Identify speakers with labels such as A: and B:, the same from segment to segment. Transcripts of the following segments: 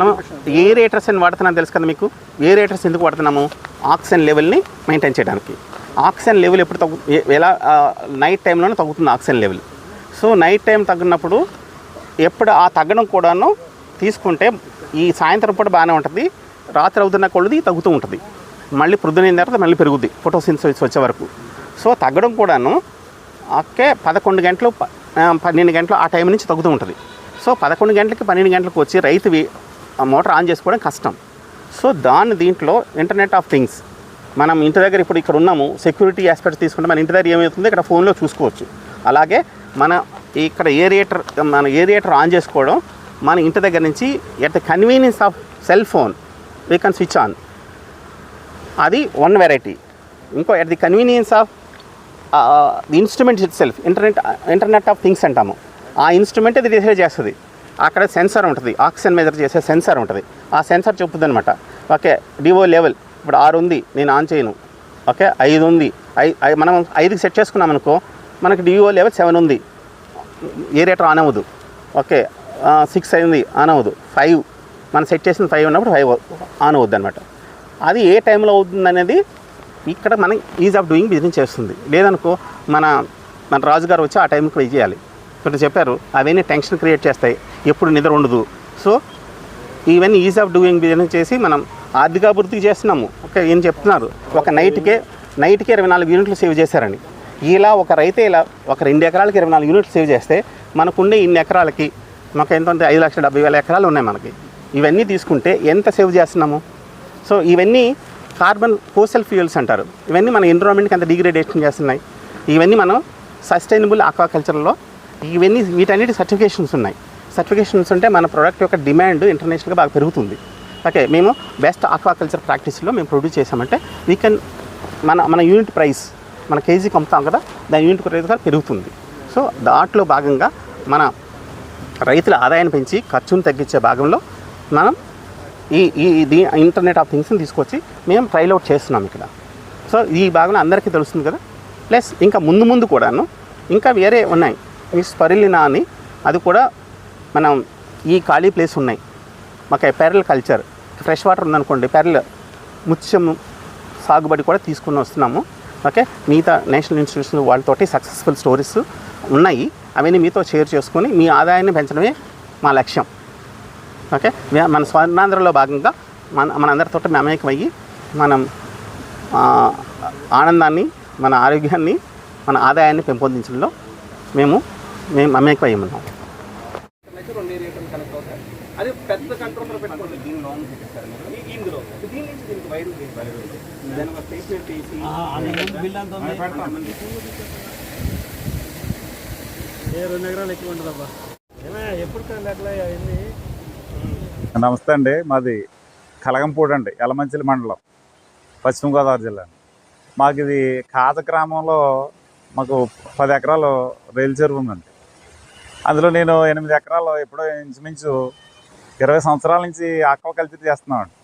A: మనం ఏ రేటర్స్ అని వాడుతున్నాం తెలుసు కదా మీకు? ఏ రేటర్స్ ఎందుకు వాడుతున్నాము? ఆక్సిజన్ లెవెల్ని మెయింటైన్ చేయడానికి. ఆక్సిజన్ లెవెల్ ఎప్పుడు తగ్గు ఎలా నైట్ టైంలోనే తగ్గుతుంది oxygen level. So night time తగ్గినప్పుడు ఎప్పుడు ఆ తగ్గడం కూడాను తీసుకుంటే ఈ సాయంత్రం పూట బాగానే ఉంటుంది. రాత్రి అవుతున్న కొలది తగ్గుతూ ఉంటుంది. మళ్ళీ ప్రొద్దున తర్వాత మళ్ళీ పెరుగుద్ది. ఫోటోసిన్సిస్ వచ్చే వరకు. సో తగ్గడం కూడాను ఓకే పదకొండు గంటలు పన్నెండు గంటలు ఆ టైం నుంచి తగ్గుతూ ఉంటుంది. సో పదకొండు గంటలకి పన్నెండు గంటలకు వచ్చి రైతు ఆ మోటార్ ఆన్ చేసుకోవడం కష్టం. సో దాని దీంట్లో ఇంటర్నెట్ ఆఫ్ థింగ్స్ మనం ఇంటి దగ్గర ఇప్పుడు ఇక్కడ ఉన్నాము సెక్యూరిటీ ఆస్పెక్ట్స్ తీసుకుంటే మన ఇంటి దగ్గర ఏమవుతుంది? ఇక్కడ ఫోన్లో చూసుకోవచ్చు. అలాగే మన ఇక్కడ ఏరియేటర్ మన ఏరియేటర్ ఆన్ చేసుకోవడం మన ఇంటి దగ్గర నుంచి at the convenience of cell phone we can switch on అది వన్ వెరైటీ ఇంకో at the convenience of the instrument itself internet internet of things అంటాము. ఆ ఇన్స్ట్రుమెంట్ ఇది డిసైడ్ చేస్తుంది. అక్కడ సెన్సార్ ఉంటుంది. ఆక్సిజన్ మెజర్ చేసే సెన్సార్ ఉంటుంది. ఆ సెన్సార్ చెప్పుద్ది అనమాట ఓకే డివో లెవెల్. ఇప్పుడు ఆరు ఉంది నేను ఆన్ చేయను. ఓకే ఐదు ఉంది. ఐ ఐ- మనం ఐదుకి సెట్ చేసుకున్నాం అనుకో మనకి డివో లెవెల్ సెవెన్ ఉంది. ఏ రేటర్ ఆన్ అవ్వదు. ఓకే సిక్స్ అయింది ఆన్ అవ్వదు. ఫైవ్ మనం సెట్ చేసిన ఫైవ్ ఉన్నప్పుడు ఫైవ్ ఆన్ అవుద్ది అనమాట అది ఏ టైంలో అవుతుంది అనేది ఇక్కడ మనం ఈజ్ ఆఫ్ డూయింగ్ బిజినెస్ చేస్తుంది. లేదనుకో మన మన రాజుగారు వచ్చి ఆ టైంకి పే చేయాలి. ఇప్పుడు చెప్పారు అవన్నీ టెన్షన్ క్రియేట్ చేస్తాయి. ఎప్పుడు నిద్ర ఉండదు. సో ఇవన్నీ ఈజ్ ఆఫ్ డూయింగ్ బిజినెస్ చేసి మనం ఆర్థికాభివృద్ధి చేస్తున్నాము. ఓకే ఏం చెప్తున్నారు. ఒక నైట్కే నైట్కి ఇరవై నాలుగు యూనిట్లు సేవ్ చేశారని. ఇలా ఒక రైతే ఇలా ఒక రెండు ఎకరాలకి ఇరవై నాలుగు యూనిట్లు సేవ్ చేస్తే మనకుండే ఇన్ని ఎకరాలకి మాకు ఎంత ఐదు లక్షల డెబ్బై వేల ఎకరాలు ఉన్నాయి మనకి. ఇవన్నీ తీసుకుంటే ఎంత సేవ్ చేస్తున్నాము? సో ఇవన్నీ కార్బన్ ఫోసల్ ఫ్యూయల్స్ అంటారు. ఇవన్నీ మన ఎన్విరాన్మెంట్కి అంత డిగ్రేడేషన్ చేస్తున్నాయి. ఇవన్నీ మనం సస్టైనబుల్ ఆక్వాకల్చర్లో ఇవన్నీ వీటన్నిటి సర్టిఫికేషన్స్ ఉన్నాయి. సర్టిఫికేషన్స్ ఉంటే మన ప్రోడక్ట్ యొక్క డిమాండ్ ఇంటర్నేషనల్గా బాగా పెరుగుతుంది. ఓకే మేము బెస్ట్ ఆక్వాకల్చర్ ప్రాక్టీస్లో మేము ప్రొడ్యూస్ చేసామంటే వీ కెన్ మన మన యూనిట్ ప్రైస్ మన కేజీకి అమ్ముతాం కదా దాని యూనిట్ ప్రైస్ కూడా పెరుగుతుంది. సో దాంట్లో భాగంగా మన రైతుల ఆదాయాన్ని పెంచి ఖర్చును తగ్గించే భాగంలో మనం ఈ ఈ ఇది ఇంటర్నెట్ ఆఫ్ థింగ్స్ని తీసుకొచ్చి మేము ట్రైల్ అవుట్ చేస్తున్నాం ఇక్కడ. సో ఈ భాగంలో అందరికీ తెలుస్తుంది కదా. ప్లస్ ఇంకా ముందు ముందు కూడాను ఇంకా వేరే ఉన్నాయి. మీ స్పరిలినా అని అది కూడా మనం ఈ ఖాళీ ప్లేస్ ఉన్నాయి. మాకు పెరల్ కల్చర్ ఫ్రెష్ వాటర్ ఉందనుకోండి పెరల్ ముత్యం సాగుబడి కూడా తీసుకుని వస్తున్నాము. ఓకే మిగతా నేషనల్ ఇన్స్టిట్యూషన్ వాళ్ళతోటి సక్సెస్ఫుల్ స్టోరీస్ ఉన్నాయి. అవన్నీ మీతో షేర్ చేసుకొని మీ ఆదాయాన్ని పెంచడమే మా లక్ష్యం. ఓకే మే- మన స్వర్ణాంధ్రలో భాగంగా మన మనందరితో మమేకమయ్యి మనం ఆనందాన్ని మన ఆరోగ్యాన్ని మన ఆదాయాన్ని పెంపొందించడంలో మేము మేము మమేకమయ్యి ఉన్నాం
B: పెట్టేస్తారు ఇందులో దీని నుంచి దీనికి వైరు ఒక
C: రెండు ఎకరాలు ఎక్కువ ఎప్పుడు అవన్నీ?
D: నమస్తే అండి. మాది కలగంపూడి అండి యలమంచిలి మండలం పశ్చిమ గోదావరి జిల్లా మాకు ఇది కాత గ్రామంలో మాకు పది ఎకరాలు రైలు చెరువు ఉందండి. అందులో నేను ఎనిమిది ఎకరాలు ఎప్పుడో ఇంచుమించు ఇరవై సంవత్సరాల నుంచి ఆక్వాకల్చర్ చేస్తున్నామండి.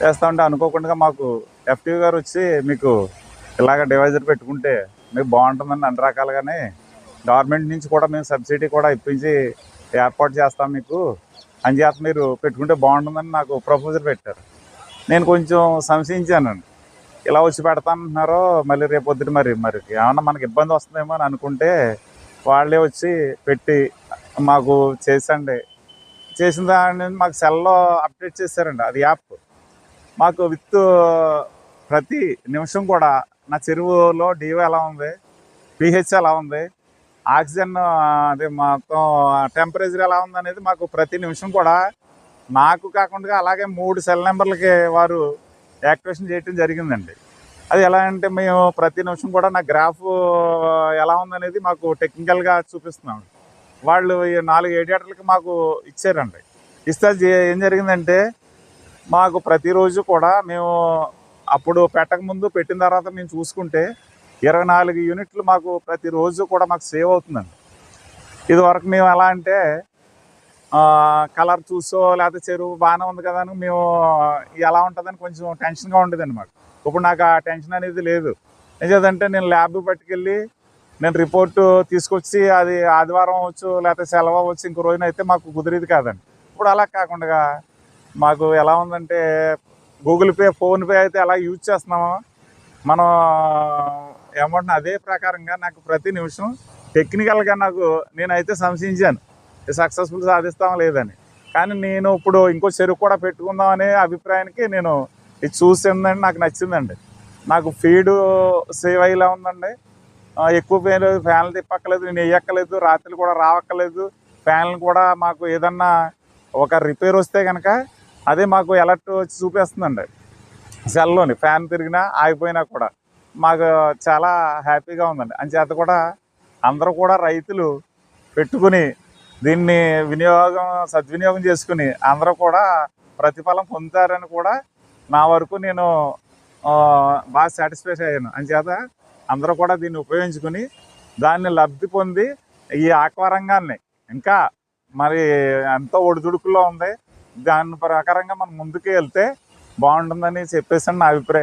D: చేస్తా ఉంటే అనుకోకుండా మాకు ఎఫ్టీ గారు వచ్చి మీకు ఇలాగ డివైజర్ పెట్టుకుంటే మీకు బాగుంటుందని అన్ని రకాలుగానే గవర్నమెంట్ నుంచి కూడా మేము సబ్సిడీ కూడా ఇప్పించి ఏర్పాటు చేస్తాం మీకు. అంచేత మీరు పెట్టుకుంటే బాగుంటుందని నాకు ప్రపోజల్ పెట్టారు. నేను కొంచెం సంశయించానండి. ఇలా వచ్చి పెడతానంటున్నారో మళ్ళీ రేపు మరి మరి ఏమన్నా మనకి ఇబ్బంది వస్తుందేమో అని అనుకుంటే వాళ్ళే వచ్చి పెట్టి మాకు చేసండి. చేసిన దాన్ని మాకు సెల్లో అప్డేట్ చేశారండి అది యాప్. మాకు విత్ ప్రతి నిమిషం కూడా నా చెరువులో డీవో ఎలా ఉంది పిహెచ్ ఎలా ఉంది ఆక్సిజన్ అదే మొత్తం టెంపరేచర్ ఎలా ఉంది అనేది మాకు ప్రతి నిమిషం కూడా నాకు కాకుండా అలాగే మూడు సెల్ నెంబర్లకి వారు యాక్టివేషన్ చేయటం జరిగిందండి. అది ఎలా అంటే మేము ప్రతి నిమిషం కూడా నా గ్రాఫ్ ఎలా ఉందనేది మాకు టెక్నికల్గా చూపిస్తున్నాం. వాళ్ళు నాలుగు ఏడియాటర్లకి మాకు ఇచ్చారండి. ఇస్తే ఏం జరిగిందంటే మాకు ప్రతిరోజు కూడా మేము అప్పుడు పెట్టక ముందు పెట్టిన తర్వాత మేము చూసుకుంటే ఇరవై నాలుగు యూనిట్లు మాకు ప్రతిరోజు కూడా మాకు సేవ్ అవుతుందండి. ఇది వరకు మేము ఎలా అంటే కలర్ చూసో లేకపోతే చెరువు బాగానే ఉంది కదా అని మేము ఎలా ఉంటుందని కొంచెం టెన్షన్గా ఉండేదండి మాకు ఇప్పుడు నాకు ఆ టెన్షన్ అనేది లేదు. ఏం చేద్దంటే నేను ల్యాబ్ పట్టుకెళ్ళి నేను రిపోర్టు తీసుకొచ్చి అది ఆదివారం అవ్వచ్చు లేకపోతే సెలవు అవ్వచ్చు ఇంకో రోజున అయితే మాకు కుదిరేది కాదండి. ఇప్పుడు అలా కాకుండా మాకు ఎలా ఉందంటే గూగుల్ పే ఫోన్పే అయితే ఎలా యూజ్ చేస్తున్నామో మనం ఏమంటున్నా అదే ప్రకారంగా నాకు ప్రతి నిమిషం టెక్నికల్గా నాకు నేనైతే సంశయించాను. సక్సెస్ఫుల్ సాధిస్తాం లేదని. కానీ నేను ఇప్పుడు ఇంకో చెరుకు కూడా పెట్టుకుందాం అనే అభిప్రాయానికి నేను ఇది చూసిందండి నాకు నచ్చిందండి. నాకు ఫీడు సేవ్ అయ్యేలా ఉందండి. ఎక్కువ పేరు ఫ్యాన్లు తిప్పక్కలేదు నేను వేయక్కలేదు రాత్రి కూడా రావక్కలేదు ఫ్యాన్లు కూడా మాకు ఏదన్నా ఒక రిపేర్ వస్తే కనుక అదే మాకు ఎలర్ట్ వచ్చి చూపిస్తుందండి. సెల్లోని ఫ్యాన్ తిరిగినా ఆగిపోయినా కూడా మాకు చాలా హ్యాపీగా ఉందండి. అంచేత కూడా అందరూ కూడా రైతులు పెట్టుకుని దీన్ని వినియోగం సద్వినియోగం చేసుకుని అందరూ కూడా ప్రతిఫలం పొందుతారని కూడా నా వరకు నేను బాగా సాటిస్ఫై అయ్యాను. అంచేత అందరూ కూడా దీన్ని ఉపయోగించుకుని దాన్ని లబ్ధి పొంది ఈ ఆక్వారంగాన్ని ఇంకా మరి ఎంతో ఒడిదుడుకుల్లో ఉంది. దాని ప్రకారంగా మనం ముందుకు వెళ్తే బాగుంటుందని చెప్పేసి నా అభిప్రాయం.